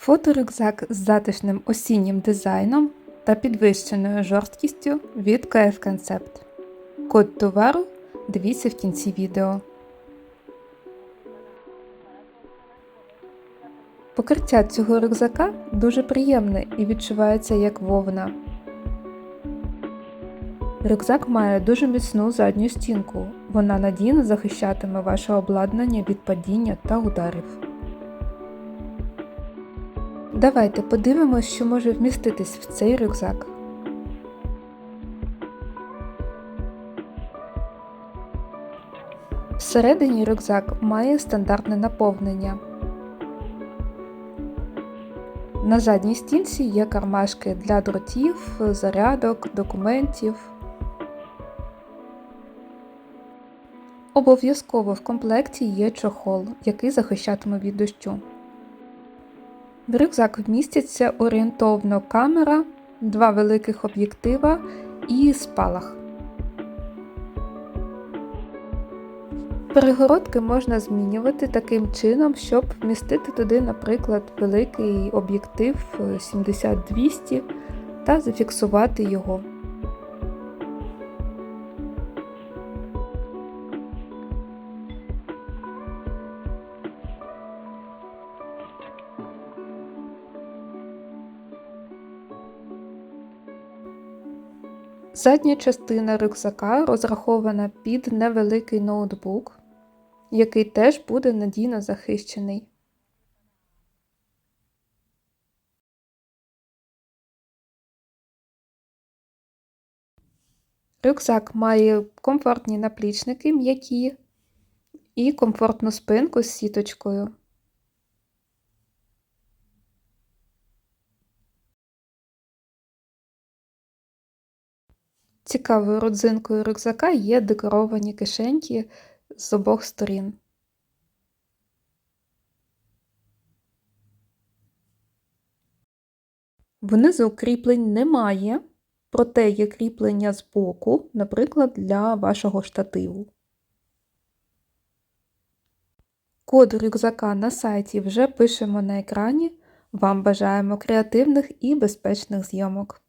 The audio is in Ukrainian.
Фоторюкзак з затишним осіннім дизайном та підвищеною жорсткістю від KF Concept. Код товару дивіться в кінці відео. Покриття цього рюкзака дуже приємне і відчувається як вовна. Рюкзак має дуже міцну задню стінку. Вона надійно захищатиме ваше обладнання від падіння та ударів. Давайте подивимось, що може вміститись в цей рюкзак. Всередині рюкзак має стандартне наповнення. На задній стінці є кармашки для дротів, зарядок, документів. Обов'язково в комплекті є чохол, який захищатиме від дощу. В рюкзак вмістяться орієнтовно камера, два великих об'єктива і спалах. Перегородки можна змінювати таким чином, щоб вмістити туди, наприклад, великий об'єктив 70-200 та зафіксувати його. Задня частина рюкзака розрахована під невеликий ноутбук, який теж буде надійно захищений. Рюкзак має комфортні наплічники м'які і комфортну спинку з сіточкою. Цікавою родзинкою рюкзака є декоровані кишеньки з обох сторін. Внизу кріплень немає, проте є кріплення з боку, наприклад, для вашого штативу. Код рюкзака на сайті вже пишемо на екрані. Вам бажаємо креативних і безпечних зйомок.